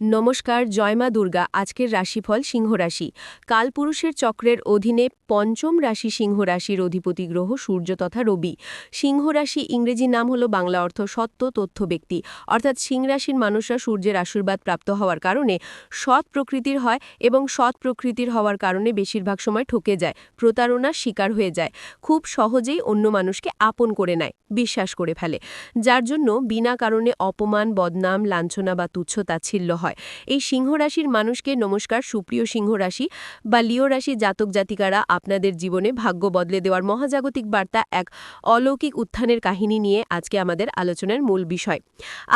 নমস্কার জয়মা দুর্গা। আজকের রাশিফল সিংহ রাশি। কালপুরুষের চক্রের অধীনে পঞ্চম রাশি সিংহ রাশির অধিপতি গ্রহ সূর্য তথা রবি। সিংহ রাশি ইংরেজি নাম হল বাংলা অর্থ সত্য, তথ্য, ব্যক্তি। অর্থাৎ সিংহ রাশির মানুষরা সূর্যের আশীর্বাদ প্রাপ্ত হওয়ার কারণে সৎ প্রকৃতির হয় এবং সৎ প্রকৃতির হওয়ার কারণে বেশিরভাগ সময় ঠকে যায়, প্রতারণার শিকার হয়ে যায়, খুব সহজেই অন্য মানুষকে আপন করে নেয়, বিশ্বাস করে ফেলে। যার জন্য বিনা কারণে অপমান, বদনাম, লাঞ্ছনা বা তুচ্ছ তাচ্ছিল্য হয়। এই সিংহ রাশির মানুষকে নমস্কার। সুপ্রিয় সিংহ রাশি বা লিও রাশি জাতক জাতিকারা আপনাদের জীবনে ভাগ্য বদলে দেওয়ার মহাজাগতিক বার্তা এক অলৌকিক উত্থানের কাহিনী নিয়ে আজকে আমাদের আলোচনার মূল বিষয়।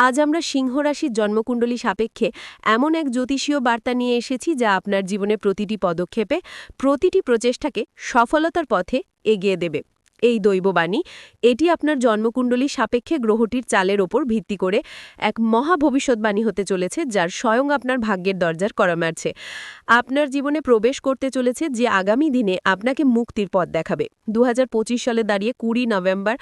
আজ আমরা সিংহ রাশির জন্মকুণ্ডলী সাপেক্ষে এমন এক জ্যোতিষীয় বার্তা নিয়ে এসেছি যা আপনার জীবনে প্রতিটি পদক্ষেপে, প্রতিটি প্রচেষ্টাকে সফলতার পথে এগিয়ে দেবে। এই দৈববাণী, এটি আপনার জন্মকুণ্ডলী সাপেক্ষে গ্রহটির চালের ওপর ভিত্তি করে এক মহা ভবিষ্যৎবাণী হতে চলেছে, যার স্বয়ং আপনার ভাগ্যের দরজার করা মারছে। আপনার জীবনে প্রবেশ করতে চলেছে যে আগামী দিনে আপনাকে মুক্তির পথ দেখাবে। দু হাজার পঁচিশ সালে দাঁড়িয়ে কুড়ি নভেম্বর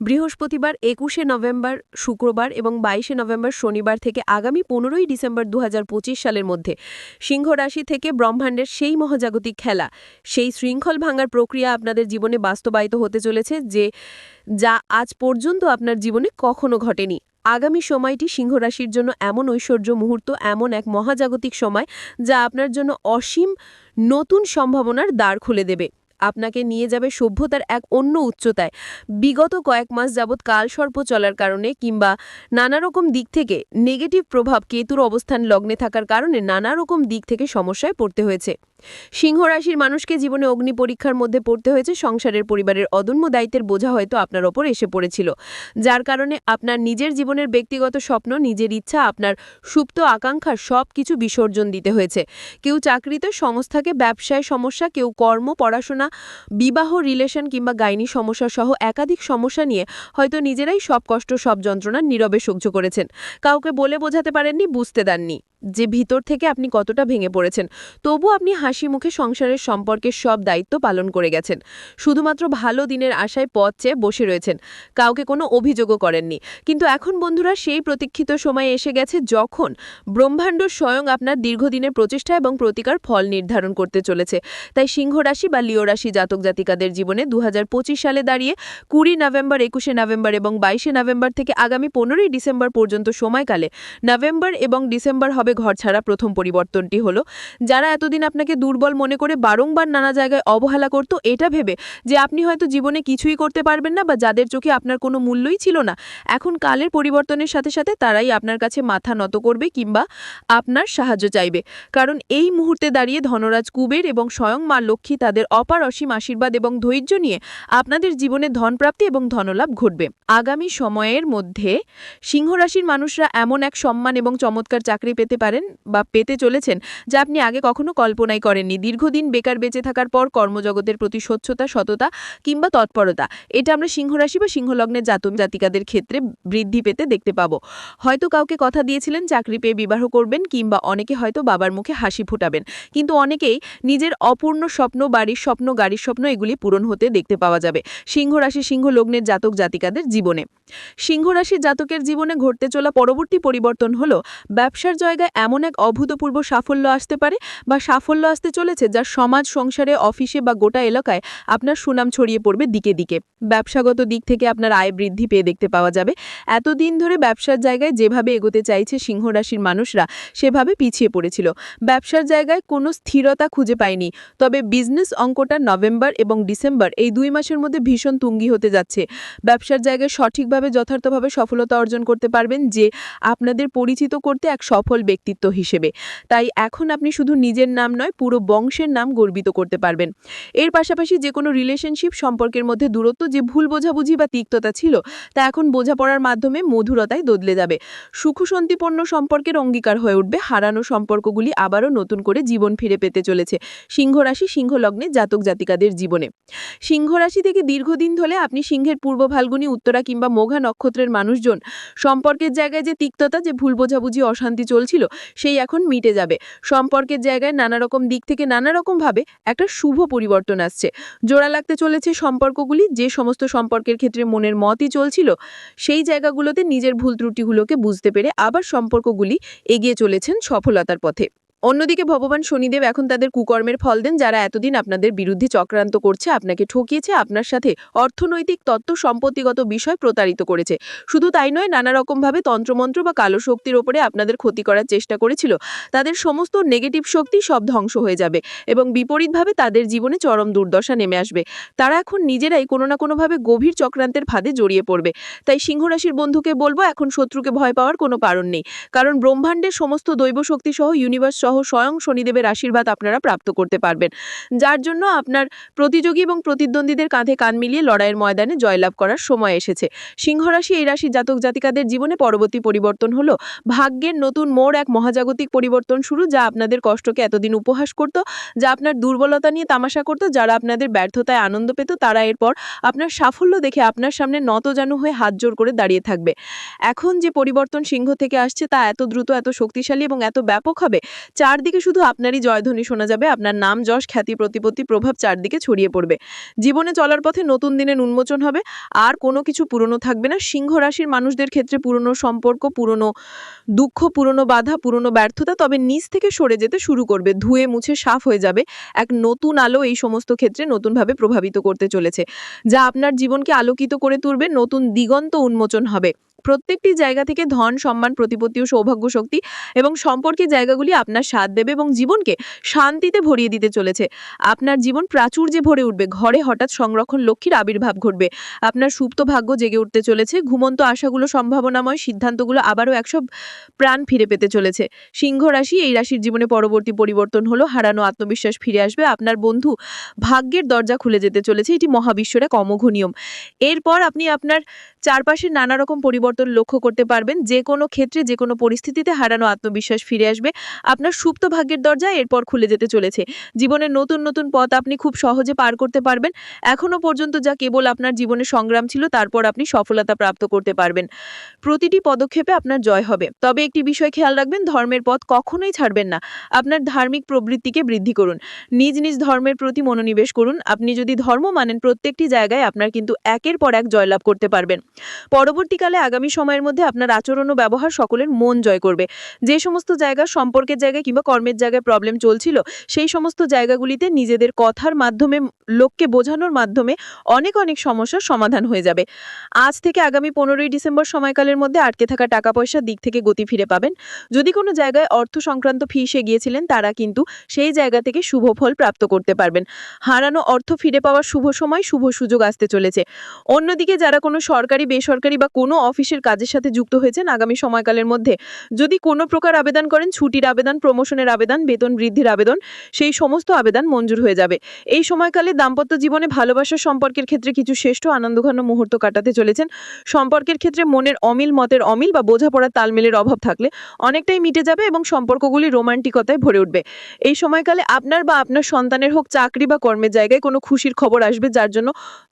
বৃহস্পতিবার একুশে নভেম্বর শুক্রবার এবং বাইশে নভেম্বর শনিবার থেকে আগামী পনেরোই ডিসেম্বর দু হাজার পঁচিশ সালের মধ্যে সিংহ রাশি থেকে ব্রহ্মাণ্ডের সেই মহাজাগতিক খেলা, সেই শৃঙ্খল ভাঙার প্রক্রিয়া আপনাদের জীবনে বাস্তবায়িত হতে চলেছে যে, যা আজ পর্যন্ত আপনার জীবনে কখনো ঘটেনি। আগামী সময়টি সিংহ রাশির জন্য এমন ঐশ্বর্য মুহূর্ত, এমন এক মহাজাগতিক সময় যা আপনার জন্য অসীম নতুন সম্ভাবনার দ্বার খুলে দেবে। আপনাকে নিয়ে যাবে সভ্যতার এক অন্য উচ্চতায়। বিগত কয়েক মাস যাবৎ কালসর্প চলার কারণে কিংবা নানা রকম দিক থেকে নেগেটিভ প্রভাব কেতুর অবস্থান লগ্নে থাকার কারণে নানা রকম দিক থেকে সমস্যায় পড়তে হয়েছে। সিংহ রাশির মানুষকে জীবনে অগ্নি পরীক্ষার মধ্যে পড়তে হয়েছে। সংসারের পরিবারের অদম্য দায়িত্বের বোঝা হয়তো আপনার ওপর এসে পড়েছিল। যার কারণে আপনার নিজের জীবনের ব্যক্তিগত স্বপ্ন, নিজের ইচ্ছা, আপনার সুপ্ত আকাঙ্ক্ষার সব কিছু বিসর্জন দিতে হয়েছে। কেউ চাকরিতে, সংস্থাকে, ব্যবসায় সমস্যা, কেউ কর্ম, পড়াশোনা, বিবাহ, রিলেশন কিংবা গাইনি সমস্যা সহ একাধিক সমস্যা নিয়ে হয়তো নিজেরাই সব কষ্ট, সব যন্ত্রণা নীরবে সহ্য করেছেন। কাউকে বলে বোঝাতে পারেননি, বুঝতে দেননি। যে ভিতর থেকে আপনি কতটা ভেঙে পড়েছেন, তবু আপনি হাসি মুখে সংসারের সম্পর্কের সব দায়িত্ব পালন করে গেছেন। শুধুমাত্র ভালো দিনের আশায় পথ চেয়ে বসে রয়েছেন, কাউকে কোনো অভিযোগও করেননি। কিন্তু এখন বন্ধুরা সেই প্রতীক্ষিত সময় এসে গেছে যখন ব্রহ্মাণ্ড স্বয়ং আপনার দীর্ঘদিনের প্রচেষ্টা এবং প্রতিকার ফল নির্ধারণ করতে চলেছে। তাই সিংহ রাশি বা লিও রাশি জাতক জাতিকাদের জীবনে দু হাজার পঁচিশ সালে দাঁড়িয়ে কুড়ি নভেম্বর, একুশে নভেম্বর এবং বাইশে নভেম্বর থেকে আগামী পনেরোই ডিসেম্বর পর্যন্ত সময়কালে নভেম্বর এবং ডিসেম্বর হবে ঘর ছাড়া প্রথম পরিবর্তনটি হলো। যারা এতদিন আপনাকে দুর্বল মনে করে বারংবার নানা জায়গায় অবহেলা করত, এটা ভেবে যে আপনি হয়তো জীবনে কিছুই করতে পারবেন না বা যাদের চোখে আপনার কোনো মূল্যই ছিল না, এখন কালের পরিবর্তনের সাথে সাথে তারাই আপনার কাছে মাথা নত করবে কিংবা আপনার সাহায্য চাইবে। কারণ এই মুহূর্তে দাঁড়িয়ে ধনরাজ কুবের এবং স্বয়ং মা লক্ষ্মী তাদের অপার অসীম আশীর্বাদ এবং ধৈর্য নিয়ে আপনাদের জীবনে ধনপ্রাপ্তি এবং ধনলাভ ঘটবে। আগামী সময়ের মধ্যে সিংহরাশির মানুষরা এমন এক সম্মান এবং চমৎকার চাকরি পেতে পারেন বা পেতে চলেছেন, যা আপনি আগে কখনো কল্পনাই করেননি। দীর্ঘদিন বেকার বেঁচে থাকার পর কর্মজগতের প্রতি স্বচ্ছতা, সততা কিংবা তৎপরতা, এটা আমরা সিংহরাশি বা সিংহলগ্নের জাতক জাতিকাদের ক্ষেত্রে বৃদ্ধি পেতে দেখতে পাবো। হয়তো কাউকে কথা দিয়েছিলেন, চাকরি পেয়ে বিবাহ করবেন কিংবা অনেকে হয়তো বাবার মুখে হাসি ফুটাবেন। কিন্তু অনেকেই নিজের অপূর্ণ স্বপ্ন, বাড়ির স্বপ্ন, গাড়ির স্বপ্ন এগুলি পূরণ হতে দেখতে পাওয়া যাবে। সিংহ রাশি, সিংহ লগ্নের জাতক জাতিকাদের জীবনে। সিংহ রাশির জাতকের জীবনে ঘটতে চলা পরবর্তী পরিবর্তন হল ব্যবসার জায়গায় এমন এক অভূতপূর্ব সাফল্য আসতে পারে বা সাফল্য আসতে চলেছে যা সমাজ, সংসারে, অফিসে বা গোটা এলাকায় আপনার সুনাম ছড়িয়ে পড়বে দিকে দিকে। ব্যবসাগত দিক থেকে আপনার আয় বৃদ্ধি পেয়ে দেখতে পাওয়া যাবে। এতদিন ধরে ব্যবসার জায়গায় যেভাবে এগোতে চাইছে সিংহ রাশির মানুষরা, সেভাবে পিছিয়ে পড়েছিল। ব্যবসার জায়গায় কোনো স্থিরতা খুঁজে পায়নি। তবে বিজনেস অঙ্কটা নভেম্বর এবং ডিসেম্বর এই দুই মাসের মধ্যে ভীষণ তুঙ্গি হতে যাচ্ছে। ব্যবসার জায়গায় সঠিকভাবে, যথার্থভাবে সফলতা অর্জন করতে পারবেন যে আপনাদের পরিচিত করতে এক সফল ব্যক্তিত্ব হিসেবে। তাই এখন আপনি শুধু নিজের নাম নয়, পুরো বংশের নাম গর্বিত করতে পারবেন। এর পাশাপাশি যে কোনো রিলেশনশিপ সম্পর্কের মধ্যে দূরত্ব, যে ভুল বোঝাবুঝি বা তিক্ততা ছিল, তা এখন বোঝাপড়ার মাধ্যমে মধুরতায় দদলে যাবে। সুখশান্তিপূর্ণ সম্পর্কের অঙ্গীকার হয়ে উঠবে, হারানো সম্পর্কগুলি আবারও নতুন করে জীবন ফিরে পেতে চলেছে সিংহরাশি, সিংহলগ্নে জাতক জাতিকাদের জীবনে। সিংহরাশি থেকে দীর্ঘদিন ধরে আপনি সিংহের পূর্ব ফাল্গুনি, উত্তরা কিংবা মোঘা নক্ষত্রের মানুষজন। সম্পর্কের জায়গায় যে তিক্ততা, যে ভুল বোঝাবুঝি, অশান্তি চলছিল সেই এখন মিটে যাবে। সম্পর্কের জায়গায় নানা রকম দিক থেকে নানা রকমভাবে একটা শুভ পরিবর্তন আসছে। জোড়া লাগতে চলেছে সম্পর্কগুলি, যে সমস্ত সম্পর্কের ক্ষেত্রে মনের মতই চলছিল, সেই জায়গাগুলোতে নিজের ভুল ত্রুটিগুলোকে বুঝতে পেরে আবার সম্পর্কগুলি এগিয়ে চলেছেন সফলতার পথে। অন্যদিকে ভগবান শনিদেব এখন তাদের কুকর্মের ফল দেন, যারা এতদিন আপনাদের বিরুদ্ধে চক্রান্ত করছে, আপনাকে ঠকিয়েছে, আপনার সাথে অর্থনৈতিক, তত্ত্ব সম্পত্তিগত বিষয় প্রতারিত করেছে। শুধু তাই নয়, নানা রকমভাবে তন্ত্রমন্ত্র বা কালো শক্তির ওপরে আপনাদের ক্ষতি করার চেষ্টা করেছিল। তাদের সমস্ত নেগেটিভ শক্তি সব ধ্বংস হয়ে যাবে এবং বিপরীতভাবে তাদের জীবনে চরম দুর্দশা নেমে আসবে। তারা এখন নিজেরাই কোনো না কোনোভাবে গভীর চক্রান্তের ফাঁদে জড়িয়ে পড়বে। তাই সিংহরাশির বন্ধুকে বলব, এখন শত্রুকে ভয় পাওয়ার কোনো কারণ নেই। কারণ ব্রহ্মাণ্ডের সমস্ত দৈব শক্তি সহ ইউনিভার্স সহ স্বয়ং শনিদেবের আশীর্বাদ আপনারা প্রাপ্ত করতে পারবেন। যার জন্য আপনার প্রতিযোগী এবং প্রতিদ্বন্দ্বীদের কাঁধে কান মিলিয়ে লড়াইয়ের ময়দানে জয়লাভ করার সময় এসেছে। সিংহরাশি এই রাশির জাতক জাতিকাদের জীবনে পরবর্তী পরিবর্তন হলো, ভাগ্যের নতুন মোড় এক মহাজাগতিক পরিবর্তন শুরু যা আপনাদের কষ্টকে এতদিন উপহাস করত, যা আপনার দুর্বলতা নিয়ে তামাশা করত, যারা আপনাদের ব্যর্থতায় আনন্দ পেত, তারা এরপর আপনার সাফল্য দেখে আপনার সামনে নতজানু হয়ে হাত জোর করে দাঁড়িয়ে থাকবে। এখন যে পরিবর্তন সিংহ থেকে আসছে তা এত দ্রুত, এত শক্তিশালী এবং এত ব্যাপক হবে চারদিকে শুধু আপনারই জয়ধ্বনি শোনা যাবে, আপনার নাম, যশ, খ্যাতি, প্রতিপত্তি, প্রভাব চারদিকে ছড়িয়ে পড়বে। জীবনে চলার পথে নতুন দিনের উন্মোচন হবে, আর কোনো কিছু পুরনো থাকবে না। সিংহ রাশির মানুষদের ক্ষেত্রে পুরনো সম্পর্ক, পুরনো দুঃখ, পুরনো বাধা, পুরনো ব্যর্থতা, তবে নিচ থেকে সরে যেতে শুরু করবে। ধুয়ে মুছে সাফ হয়ে যাবে। এক নতুন আলো এই সমস্ত ক্ষেত্রে নতুনভাবে প্রভাবিত করতে চলেছে, যা আপনার জীবনকে আলোকিত করে তুলবে, নতুন দিগন্ত উন্মোচন হবে। প্রত্যেকটি জায়গা থেকে ধন, সম্মান, প্রতিপত্তি ও সৌভাগ্য, শক্তি এবং সম্পর্কের জায়গাগুলি আপনার সাথ দেবে এবং জীবনকে শান্তিতে ভরিয়ে দিতে চলেছে। আপনার জীবন প্রাচুর্যে ভরে উঠবে। ঘরে হঠাৎ সংরক্ষণ লক্ষ্মীর আবির্ভাব ঘটবে। আপনার সুপ্ত ভাগ্য জেগে উঠতে চলেছে। ঘুমন্ত আশাগুলো, সম্ভাবনাময় সিদ্ধান্তগুলো আবারও একসব প্রাণ ফিরে পেতে চলেছে। সিংহ রাশি, এই রাশির জীবনে পরবর্তী পরিবর্তন হলো, হারানো আত্মবিশ্বাস ফিরে আসবে। আপনার বন্ধু ভাগ্যের দরজা খুলে যেতে চলেছে। এটি মহাবিশ্বের এক অমোঘ নিয়ম এরপর আপনি আপনার চারপাশের নানা রকম পরিবর্তন লক্ষ্য করতে পারবেন। যে কোনো ক্ষেত্রে যে কোনো পরিস্থিতিতে হারানো আত্মবিশ্বাস ফিরে আসবে। আপনার সুপ্ত ভাগ্যের দরজা এরপর খুলে যেতে চলেছে। জীবনের নতুন নতুন পথ আপনি খুব সহজে পার করতে পারবেন। এখনও পর্যন্ত যা কেবল আপনার জীবনে সংগ্রাম ছিল, তারপর আপনি সফলতা প্রাপ্ত করতে পারবেন। প্রতিটি পদক্ষেপে আপনার জয় হবে। তবে একটি বিষয় খেয়াল রাখবেন, ধর্মের পথ কখনোই ছাড়বেন না। আপনার ধার্মিক প্রবৃত্তিকে বৃদ্ধি করুন। নিজ নিজ ধর্মের প্রতি মনোনিবেশ করুন। আপনি যদি ধর্ম মানেন, প্রত্যেকটি জায়গায় আপনার কিন্তু একের পর এক জয়লাভ করতে পারবেন। পরবর্তীকালে আগামী সময়ের মধ্যে আপনার আচরণ ও ব্যবহার সকলের মন জয় করবে। যে সমস্ত জায়গা সম্পর্কের জায়গায় কিংবা কর্মের জায়গায় প্রবলেম চলছিল, সেই সমস্ত জায়গাগুলিতে নিজেদের কথার মাধ্যমে, লোককে বোঝানোর মাধ্যমে অনেক অনেক সমস্যার সমাধান হয়ে যাবে। আজ থেকে আগামী পনেরোই ডিসেম্বর সময়কালের মধ্যে আটকে থাকা টাকা পয়সার দিক থেকে গতি ফিরে পাবেন। যদি কোনো জায়গায় অর্থ সংক্রান্ত ফি ফিসে গিয়েছিলেন তারা কিন্তু সেই জায়গা থেকে শুভ ফল প্রাপ্ত করতে পারবেন। হারানো অর্থ ফিরে পাওয়ার শুভ সময় শুভ সুযোগ আসতে চলেছে। অন্যদিকে যারা কোনো সরকারি, বেসরকারি বা কোনো অফিসের কাজের সাথে যুক্ত হয়েছেন আগামী সময়কালের মধ্যে। যদি কোনো প্রকার আবেদন করেন, ছুটির আবেদন, প্রমোশনের আবেদন, বেতন বৃদ্ধির আবেদন, সেই সমস্ত আবেদন মঞ্জুর হয়ে যাবে। এই সময়কালে দাম্পত্য জীবনে ভালোবাসার সম্পর্কের ক্ষেত্রে কিছু শ্রেষ্ঠ আনন্দঘন মুহূর্ত কাটাতে চলেছেন। সম্পর্কের ক্ষেত্রে মনের অমিল, মতের অমিল বা বোঝাপড়ার তালমেলের অভাব থাকলে অনেকটাই মিটে যাবে এবং সম্পর্কগুলি রোমান্টিকতায় ভরে উঠবে। এই সময়কালে আপনার বা আপনার সন্তানের হোক চাকরি বা কর্মের জায়গায় কোনো খুশির খবর আসবে, যার জন্য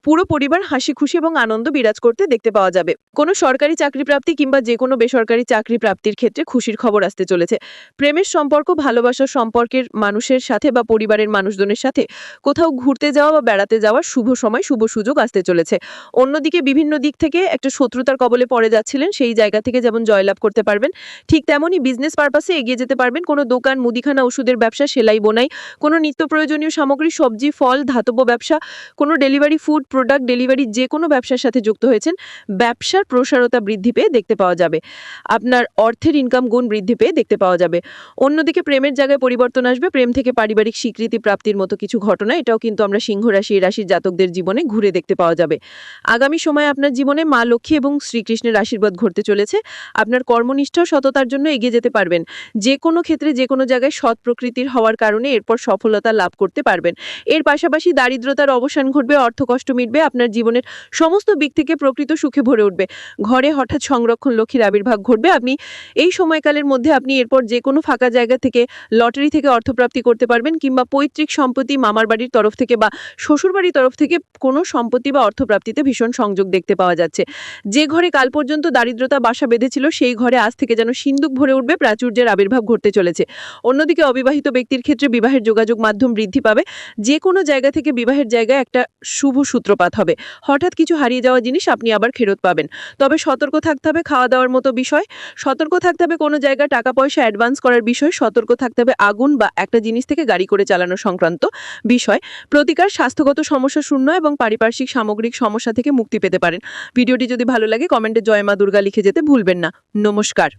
পুরো পরিবার হাসি খুশি এবং আনন্দ বিরাজ করতে দেখতে পাওয়া যাবে। কোনো সরকারি চাকরি প্রাপ্তি কিংবা যে কোনো বেসরকারি চাকরি প্রাপ্তির ক্ষেত্রে খুশির খবর আসতে চলেছে। প্রেমের সম্পর্ক ভালোবাসার সম্পর্কের মানুষের সাথে বা পরিবারের মানুষজনের সাথে কোথাও ঘুরতে যাওয়া বা বেড়াতে যাওয়ার শুভ সময়, শুভ সুযোগ আসতে চলেছে। অন্যদিকে বিভিন্ন দিক থেকে একটা শত্রুতার কবলে পড়ে যাচ্ছিলেন, সেই জায়গা থেকে যেমন জয়লাভ করতে পারবেন, ঠিক তেমনই বিজনেস পারপাসে এগিয়ে যেতে পারবেন। কোনো দোকান, মুদিখানা, ওষুধের ব্যবসা, সেলাই, বোনাই, কোনো নিত্য প্রয়োজনীয় সামগ্রী, সবজি, ফল ধাতব্য ব্যবসা, কোনো ডেলিভারি ফুড প্রোডাক্ট ডেলিভারি যে কোনো ব্যবসার সাথে যুক্ত হয়েছেন। ব্যবসার প্রসারতা বৃদ্ধি পেয়ে দেখতে পাওয়া যাবে। আপনার অর্থের ইনকাম গুণ বৃদ্ধি পেয়ে দেখতে পাওয়া যাবে। অন্যদিকে প্রেমের জায়গায় পরিবর্তন আসবে, প্রেম থেকে পারিবারিক স্বীকৃতি প্রাপ্তির মতো কিছু ঘটনা, এটাও কিন্তু আমরা সিংহ রাশি রাশির জাতকদের জীবনে ঘুরে দেখতে পাওয়া যাবে। আগামী সময়ে আপনার জীবনে মা লক্ষ্মী এবং শ্রীকৃষ্ণের আশীর্বাদ ঘটতে চলেছে। আপনার কর্মনিষ্ঠ সততার জন্য এগিয়ে যেতে পারবেন। যে কোনো ক্ষেত্রে যে কোনো জায়গায় সৎ প্রকৃতির হওয়ার কারণে এরপর সফলতা লাভ করতে পারবেন। এর পাশাপাশি দারিদ্রতার অবসান ঘটবে, অর্থকষ্ট মিটবে, আপনার জীবনের সমস্ত দিক থেকে প্রকৃত সুখে ভরে উঠবে। ঘরে ঘরে হঠাৎ সংরক্ষণ লক্ষ্মীর আবির্ভাব ঘটবে। আপনি এই সময়কালের মধ্যে আপনি এরপর যে কোনো ফাঁকা জায়গা থেকে লটারি থেকে অর্থপ্রাপ্তি করতে পারবেন কিংবা পৈতৃক সম্পত্তি মামার বাড়ির তরফ থেকে বা শ্বশুরবাড়ির তরফ থেকে কোনো সম্পত্তি বা অর্থপ্রাপ্তিতে ভীষণ সংযোগ দেখতে পাওয়া যাচ্ছে। যে ঘরে কাল পর্যন্ত দারিদ্রতা বাসা বেঁধেছিল, সেই ঘরে আজ থেকে যেন সিন্দুক ভরে উঠবে, প্রাচুর্যের আবির্ভাব ঘটতে চলেছে। অন্যদিকে অবিবাহিত ব্যক্তির ক্ষেত্রে বিবাহের যোগাযোগ মাধ্যম বৃদ্ধি পাবে। যে কোনো জায়গা থেকে বিবাহের জায়গায় একটা শুভ সূত্রপাত হবে। হঠাৎ কিছু হারিয়ে যাওয়া জিনিস আপনি আবার ফেরত পাবেন। তবে সতর্ক থাকতে হবে খাওয়া দাওয়ার মতো বিষয়। সতর্ক থাকতে হবে কোনো জায়গায় টাকা পয়সা অ্যাডভান্স করার বিষয়। সতর্ক থাকতে হবে আগুন বা একটা জিনিস থেকে গাড়ি করে চালানো সংক্রান্ত বিষয়। প্রতিকার স্বাস্থ্যগত সমস্যা শূন্য এবং পারিপার্শ্বিক সামগ্রিক সমস্যা থেকে মুক্তি পেতে পারেন। ভিডিওটি যদি ভালো লাগে কমেন্টে জয় মা দুর্গা লিখে যেতে ভুলবেন না। নমস্কার।